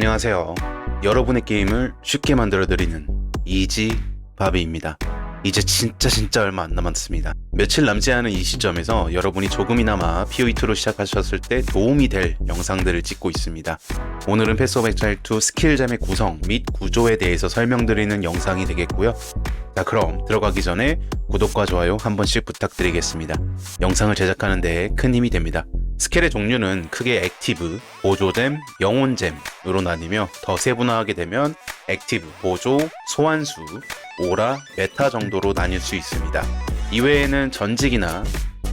안녕하세요. 여러분의 게임을 쉽게 만들어드리는 이지 바비입니다. 이제 진짜 진짜 얼마 안 남았습니다. 며칠 남지 않은 이 시점에서 여러분이 조금이나마 POE2로 시작하셨을 때 도움이 될 영상들을 찍고 있습니다. 오늘은 패스 오브 엑사일2 스킬잼의 구성 및 구조에 대해서 설명드리는 영상이 되겠고요. 자 그럼 들어가기 전에 구독과 좋아요 한 번씩 부탁드리겠습니다. 영상을 제작하는 데 큰 힘이 됩니다. 스킬의 종류는 크게 액티브, 보조잼, 영혼잼으로 나뉘며 더 세분화하게 되면 액티브, 보조, 소환수, 오라, 메타 정도로 나뉠 수 있습니다. 이외에는 전직이나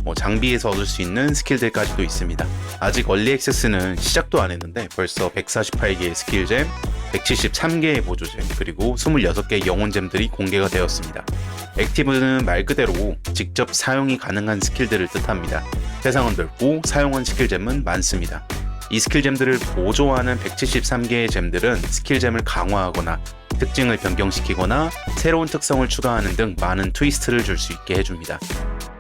뭐 장비에서 얻을 수 있는 스킬들까지도 있습니다. 아직 얼리 액세스는 시작도 안 했는데 벌써 148개의 스킬잼, 173개의 보조잼, 그리고 26개의 영혼잼들이 공개가 되었습니다. 액티브는 말 그대로 직접 사용이 가능한 스킬들을 뜻합니다. 세상은 넓고 사용한 스킬잼은 많습니다. 이 스킬잼들을 보조하는 173개의 잼들은 스킬잼을 강화하거나 특징을 변경시키거나 새로운 특성을 추가하는 등 많은 트위스트를 줄 수 있게 해줍니다.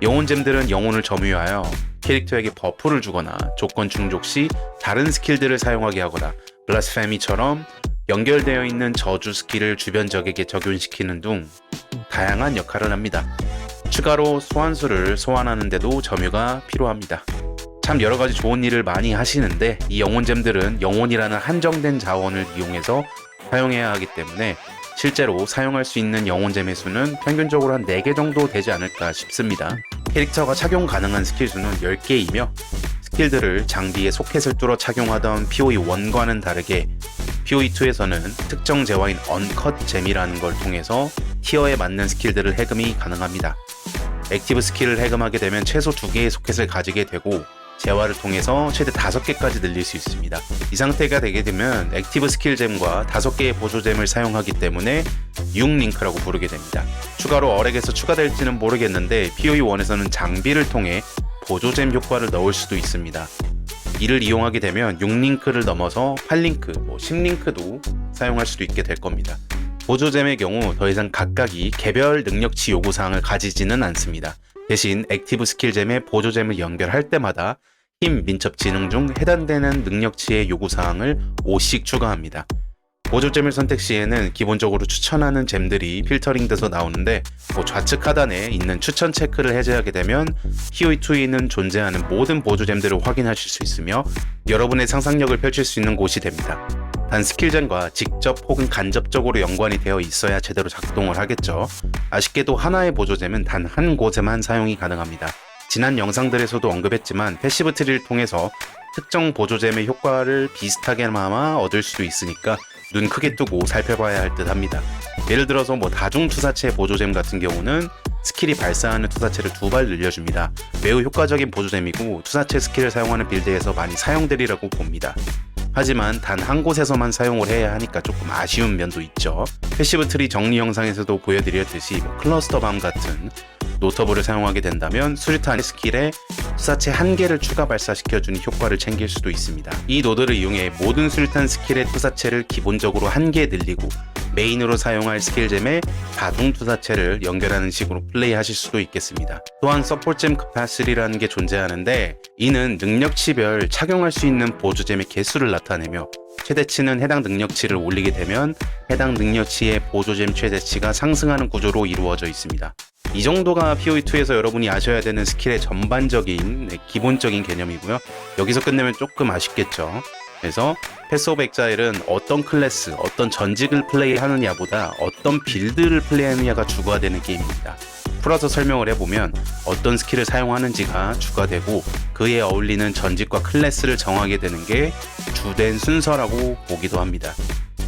영혼잼들은 영혼을 점유하여 캐릭터에게 버프를 주거나 조건 충족 시 다른 스킬들을 사용하게 하거나 블라스페미처럼 연결되어 있는 저주 스킬을 주변 적에게 적용시키는 등 다양한 역할을 합니다. 추가로 소환수를 소환하는데도 점유가 필요합니다. 참 여러 가지 좋은 일을 많이 하시는데 이 영혼잼들은 영혼이라는 한정된 자원을 이용해서 사용해야 하기 때문에 실제로 사용할 수 있는 영혼잼의 수는 평균적으로 한 4개 정도 되지 않을까 싶습니다. 캐릭터가 착용 가능한 스킬 수는 10개이며 스킬들을 장비에 소켓을 뚫어 착용하던 POE1과는 다르게 POE2에서는 특정 재화인 언컷 잼이라는 걸 통해서 티어에 맞는 스킬들을 해금이 가능합니다. 액티브 스킬을 해금하게 되면 최소 2개의 소켓을 가지게 되고 재화를 통해서 최대 5개까지 늘릴 수 있습니다. 이 상태가 되게 되면 액티브 스킬잼과 5개의 보조잼을 사용하기 때문에 6링크라고 부르게 됩니다. 추가로 어렉에서 추가될지는 모르겠는데 POE1에서는 장비를 통해 보조잼 효과를 넣을 수도 있습니다. 이를 이용하게 되면 6링크를 넘어서 8링크, 뭐 10링크도 사용할 수도 있게 될 겁니다. 보조잼의 경우 더 이상 각각이 개별 능력치 요구사항을 가지지는 않습니다. 대신 액티브 스킬잼에 보조잼을 연결할 때마다 힘, 민첩, 지능 중 해당되는 능력치의 요구사항을 5씩 추가합니다. 보조잼을 선택 시에는 기본적으로 추천하는 잼들이 필터링 돼서 나오는데 뭐 좌측 하단에 있는 추천 체크를 해제하게 되면 POE2에 있는 존재하는 모든 보조잼들을 확인하실 수 있으며 여러분의 상상력을 펼칠 수 있는 곳이 됩니다. 단 스킬잼과 직접 혹은 간접적으로 연관이 되어 있어야 제대로 작동을 하겠죠. 아쉽게도 하나의 보조잼은 단 한 곳에만 사용이 가능합니다. 지난 영상들에서도 언급했지만 패시브 트리를 통해서 특정 보조잼의 효과를 비슷하게나마 얻을 수도 있으니까 눈 크게 뜨고 살펴봐야 할 듯 합니다. 예를 들어서 뭐 다중 투사체 보조잼 같은 경우는 스킬이 발사하는 투사체를 두 발 늘려줍니다. 매우 효과적인 보조잼이고 투사체 스킬을 사용하는 빌드에서 많이 사용되리라고 봅니다. 하지만 단 한 곳에서만 사용을 해야 하니까 조금 아쉬운 면도 있죠. 패시브 트리 정리 영상에서도 보여드렸듯이 뭐 클러스터 밤 같은 노터블을 사용하게 된다면 수류탄 스킬에 투사체 한 개를 추가 발사시켜주는 효과를 챙길 수도 있습니다. 이 노드를 이용해 모든 수류탄 스킬의 투사체를 기본적으로 한 개 늘리고 메인으로 사용할 스킬잼에 다중 투사체를 연결하는 식으로 플레이하실 수도 있겠습니다. 또한 서포잼 크파슬이라는 게 존재하는데 이는 능력치별 착용할 수 있는 보조잼의 개수를 나타내며 최대치는 해당 능력치를 올리게 되면 해당 능력치의 보조잼 최대치가 상승하는 구조로 이루어져 있습니다. 이 정도가 POE2에서 여러분이 아셔야 되는 스킬의 전반적인 네, 기본적인 개념이고요. 여기서 끝내면 조금 아쉽겠죠. 그래서 패스 오브 엑자일은 어떤 클래스, 어떤 전직을 플레이하느냐보다 어떤 빌드를 플레이하느냐가 주가 되는 게임입니다. 풀어서 설명을 해보면 어떤 스킬을 사용하는지가 주가 되고 그에 어울리는 전직과 클래스를 정하게 되는 게 주된 순서라고 보기도 합니다.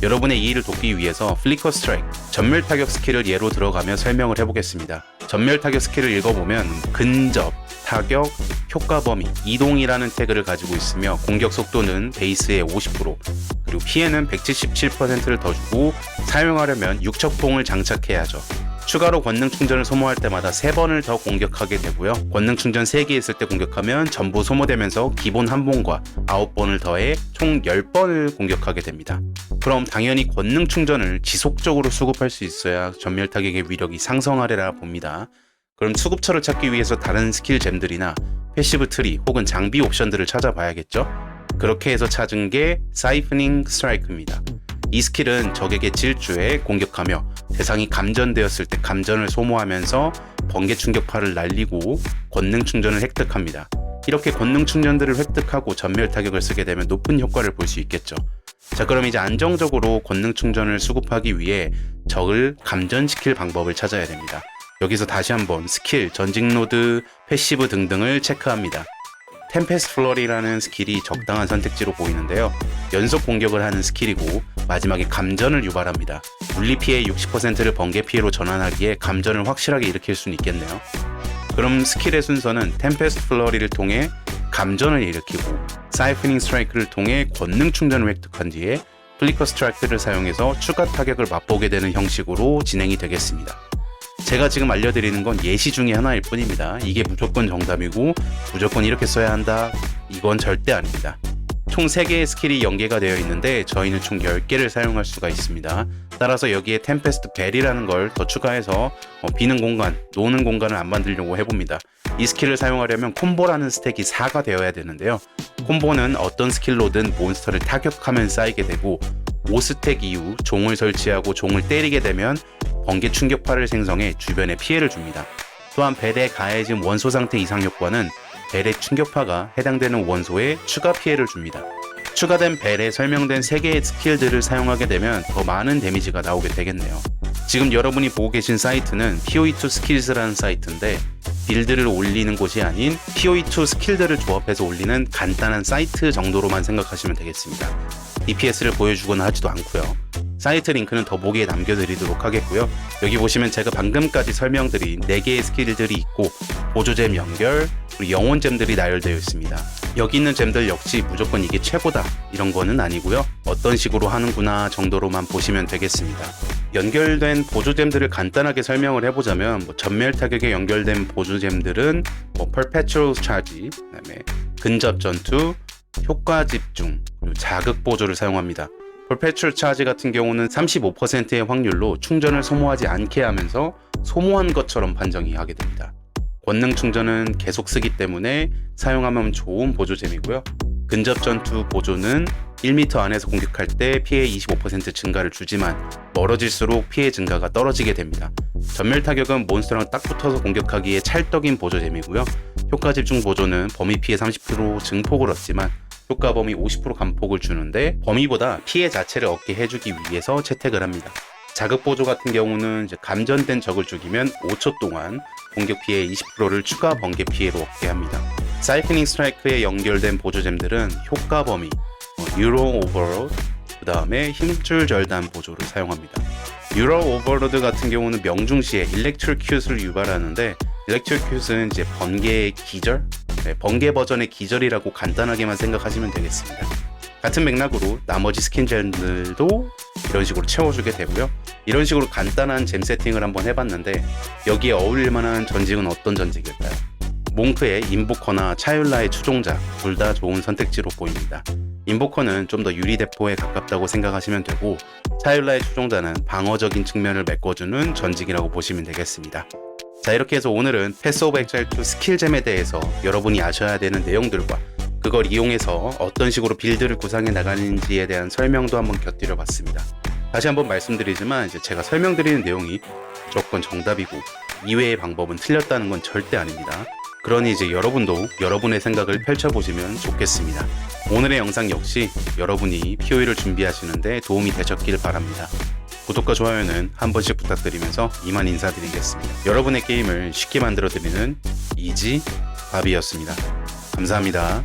여러분의 이해를 돕기 위해서 플리커 스트라이크, 전멸 타격 스킬을 예로 들어가며 설명을 해보겠습니다. 전멸 타격 스킬을 읽어보면 근접, 타격, 효과 범위, 이동이라는 태그를 가지고 있으며 공격 속도는 베이스의 50%, 그리고 피해는 177%를 더 주고 사용하려면 육척봉을 장착해야죠. 추가로 권능 충전을 소모할 때마다 3번을 더 공격하게 되고요. 권능 충전 3개 있을 때 공격하면 전부 소모되면서 기본 한 번과 9번을 더해 총 10번을 공격하게 됩니다. 그럼 당연히 권능 충전을 지속적으로 수급할 수 있어야 전멸 타격의 위력이 상승하리라 봅니다. 그럼 수급처를 찾기 위해서 다른 스킬 잼들이나 패시브 트리 혹은 장비 옵션들을 찾아봐야겠죠? 그렇게 해서 찾은 게 사이프닝 스트라이크입니다. 이 스킬은 적에게 질주해 공격하며 대상이 감전되었을 때 감전을 소모하면서 번개 충격파를 날리고 권능 충전을 획득합니다. 이렇게 권능 충전들을 획득하고 전멸 타격을 쓰게 되면 높은 효과를 볼 수 있겠죠. 자 그럼 이제 안정적으로 권능 충전을 수급하기 위해 적을 감전시킬 방법을 찾아야 됩니다. 여기서 다시 한번 스킬, 전직 노드, 패시브 등등을 체크합니다. 템페스트 플러리라는 스킬이 적당한 선택지로 보이는데요. 연속 공격을 하는 스킬이고 마지막에 감전을 유발합니다. 물리 피해 60%를 번개 피해로 전환하기에 감전을 확실하게 일으킬 수는 있겠네요. 그럼 스킬의 순서는 템페스트 플러리를 통해 감전을 일으키고 사이프닝 스트라이크를 통해 권능 충전을 획득한 뒤에 플리커 스트라이크를 사용해서 추가 타격을 맛보게 되는 형식으로 진행이 되겠습니다. 제가 지금 알려드리는 건 예시 중에 하나일 뿐입니다. 이게 무조건 정답이고 무조건 이렇게 써야 한다. 이건 절대 아닙니다. 총 3개의 스킬이 연계가 되어 있는데 저희는 총 10개를 사용할 수가 있습니다. 따라서 여기에 템페스트 벨이라는 걸 더 추가해서 어, 비는 공간, 노는 공간을 안 만들려고 해봅니다. 이 스킬을 사용하려면 콤보라는 스택이 4가 되어야 되는데요. 콤보는 어떤 스킬로든 몬스터를 타격하면 쌓이게 되고 5스택 이후 종을 설치하고 종을 때리게 되면 번개 충격파를 생성해 주변에 피해를 줍니다. 또한 벨에 가해진 원소 상태 이상 효과는 벨의 충격파가 해당되는 원소에 추가 피해를 줍니다. 추가된 벨에 설명된 3개의 스킬들을 사용하게 되면 더 많은 데미지가 나오게 되겠네요. 지금 여러분이 보고 계신 사이트는 POE2 스킬스라는 사이트인데 빌드를 올리는 곳이 아닌 POE2 스킬들을 조합해서 올리는 간단한 사이트 정도로만 생각하시면 되겠습니다. DPS를 보여주거나 하지도 않고요. 사이트 링크는 더보기에 남겨드리도록 하겠고요. 여기 보시면 제가 방금까지 설명드린 4개의 스킬들이 있고 보조잼 연결, 그리고 영혼잼들이 나열되어 있습니다. 여기 있는 잼들 역시 무조건 이게 최고다 이런 거는 아니고요. 어떤 식으로 하는구나 정도로만 보시면 되겠습니다. 연결된 보조잼들을 간단하게 설명을 해보자면 뭐 전멸 타격에 연결된 보조잼들은 뭐 Perpetual Charge, 그다음에 근접 전투, 효과 집중, 그리고 자극 보조를 사용합니다. Perpetual Charge 같은 경우는 35%의 확률로 충전을 소모하지 않게 하면서 소모한 것처럼 판정이 하게 됩니다. 권능 충전은 계속 쓰기 때문에 사용하면 좋은 보조잼이고요. 근접 전투 보조는 1m 안에서 공격할 때 피해 25% 증가를 주지만 멀어질수록 피해 증가가 떨어지게 됩니다. 전멸 타격은 몬스터랑 딱 붙어서 공격하기에 찰떡인 보조잼이고요. 효과 집중 보조는 범위 피해 30% 증폭을 얻지만 효과 범위 50% 감폭을 주는데 범위보다 피해 자체를 얻게 해주기 위해서 채택을 합니다. 자극 보조 같은 경우는 감전된 적을 죽이면 5초 동안 공격 피해 20%를 추가 번개 피해로 얻게 합니다. 사이클링 스트라이크에 연결된 보조잼들은 효과 범위, 유로 오버로드, 그 다음에 힘줄 절단 보조를 사용합니다. 유로 오버로드 같은 경우는 명중시에 일렉트릭 큐스를 유발하는데 일렉트릭 큐스는 이제 번개의 기절, 네, 번개 버전의 기절이라고 간단하게만 생각하시면 되겠습니다. 같은 맥락으로 나머지 스킨잼들도 이런 식으로 채워주게 되고요. 이런 식으로 간단한 잼 세팅을 한번 해봤는데 여기에 어울릴 만한 전직은 어떤 전직일까요? 몽크의 인보커나 차율라의 추종자 둘 다 좋은 선택지로 보입니다. 인보커는 좀 더 유리 대포에 가깝다고 생각하시면 되고 차율라의 추종자는 방어적인 측면을 메꿔주는 전직이라고 보시면 되겠습니다. 자 이렇게 해서 오늘은 패스 오브 엑셀 2 스킬잼에 대해서 여러분이 아셔야 되는 내용들과 그걸 이용해서 어떤 식으로 빌드를 구상해 나가는지에 대한 설명도 한번 곁들여 봤습니다. 다시 한번 말씀드리지만 이제 제가 설명드리는 내용이 무조건 정답이고 이외의 방법은 틀렸다는 건 절대 아닙니다. 그러니 이제 여러분도 여러분의 생각을 펼쳐보시면 좋겠습니다. 오늘의 영상 역시 여러분이 POE를 준비하시는데 도움이 되셨길 바랍니다. 구독과 좋아요는 한 번씩 부탁드리면서 이만 인사드리겠습니다. 여러분의 게임을 쉽게 만들어드리는 이지 바비였습니다. 감사합니다.